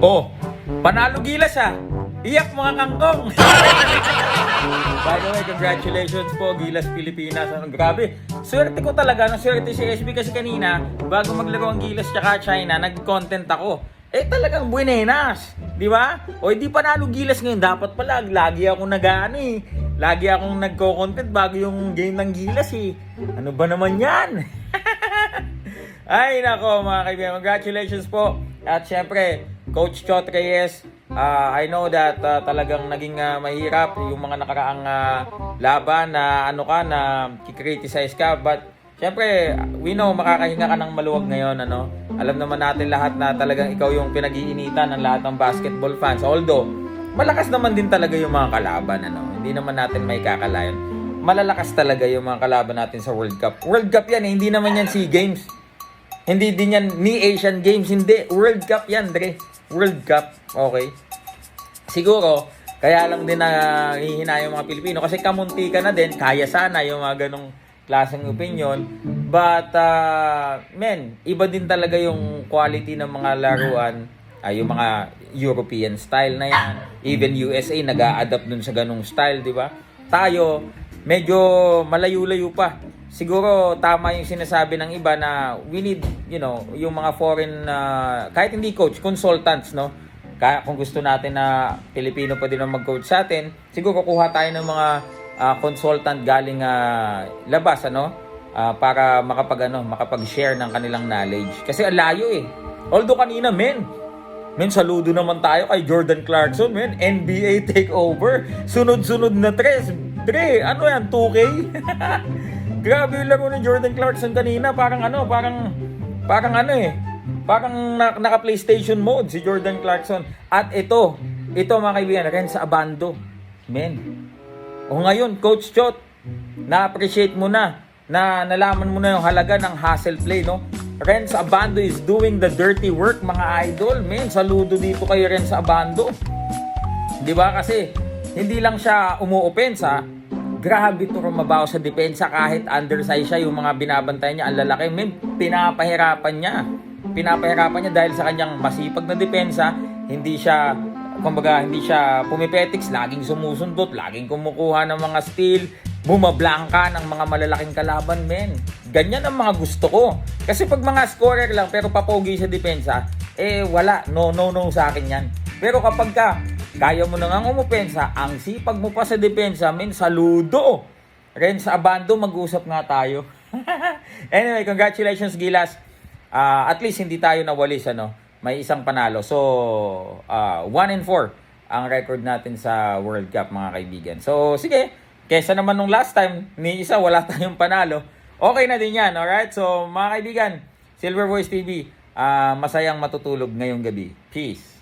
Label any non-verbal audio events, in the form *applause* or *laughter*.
Oh, panalo gilas ah. Iyak mga kangkong. *laughs* By the way, congratulations po, Gilas Pilipinas. Ano, grabe. Swerte ko talaga, no? swerte si SB kasi kanina, bago maglaro ang Gilas tsaka China, nag-content ako. Eh talagang buenas, di ba? O hindi panalo Gilas ngayon, dapat pala, lagi ako nag-ano eh. Lagi akong nagko-content bago yung game ng Gilas eh. Ano ba naman yan? *laughs* Ay, nako mga kaibigan. Congratulations po. At syempre, Coach Chot Reyes, ah, I know that ah, talagang naging ah, mahirap yung mga nakaraang ah, laban na ano ka, na kikriticize ka. But syempre, we know makakahinga ka ng maluwag ngayon. Ano? Alam naman natin lahat na talagang ikaw yung pinag-iinitan ng lahat ng basketball fans. Although, malakas naman din talaga yung mga kalaban. Ano? Hindi naman natin may kakalayan. Malalakas talaga yung mga kalaban natin sa World Cup. World Cup yan, eh, hindi naman yan SEA Games. Hindi din yan ni Asian Games, hindi. World Cup yan, Dre. World Cup, okay. Siguro, kaya lang din na hihina yung mga Pilipino kasi kamunti ka na din, kaya sana yung mga ganong klaseng opinion. But, uh, men, iba din talaga yung quality ng mga laruan, ay yung mga European style na yan. Even USA nag adapt dun sa ganong style, di ba? Tayo, medyo malayo-layo pa. Siguro tama yung sinasabi ng iba na we need, you know, yung mga foreign, uh, kahit hindi coach, consultants, no? Kaya kung gusto natin na Pilipino pa din ang mag-coach sa atin, siguro kuha tayo ng mga ah, consultant galing ah, labas, ano? Ah, para makapag, ano, makapag-share ng kanilang knowledge. Kasi ang layo eh. Although kanina, men, Men, saludo naman tayo kay Jordan Clarkson, men. NBA takeover. Sunod-sunod na tres. Dre, ano yan? 2K? *laughs* Grabe yung laro ni Jordan Clarkson kanina. Parang ano, parang, parang ano eh. Parang na, naka-PlayStation mode si Jordan Clarkson. At ito, ito mga kaibigan, Renz Abando. Men. O ngayon, Coach Chot, na-appreciate mo na na nalaman mo na yung halaga ng hustle play, no? Renz Abando is doing the dirty work, mga idol. Men, saludo dito kay Renz Abando. Di ba? Kasi hindi lang siya umuopensa, grabe to mabaw sa depensa kahit undersize siya yung mga binabantay niya ang lalaki. Men, pinapahirapan niya. Pinapahirapan niya dahil sa kanyang masipag na depensa, hindi siya kumbaga hindi siya pumipetics, laging sumusundot, laging kumukuha ng mga steal, bumablangka ng mga malalaking kalaban, men. Ganyan ang mga gusto ko. Kasi pag mga scorer lang pero papogi sa depensa, eh wala, no, no, no sa akin yan. Pero kapag ka, kaya mo na nga umupensa, ang sipag mo pa sa depensa, men, saludo. Ren sa abando, mag-usap nga tayo. *laughs* anyway, congratulations Gilas. Ah, at least hindi tayo nawalis ano. May isang panalo. So, ah 1 and 4 ang record natin sa World Cup mga kaibigan. So, sige. Kesa naman nung last time, ni isa wala *laughs* tayong panalo. Okay na din yan, alright? So, mga kaibigan, Silver Voice TV, ah masayang matutulog ngayong gabi. Peace.